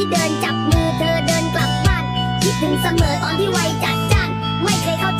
ที่เดินจับมือเธอเดินกลับบ้าน คิดถึงเสมอตอนที่วัยจัดจ้าน ไม่เคยเข้าใจ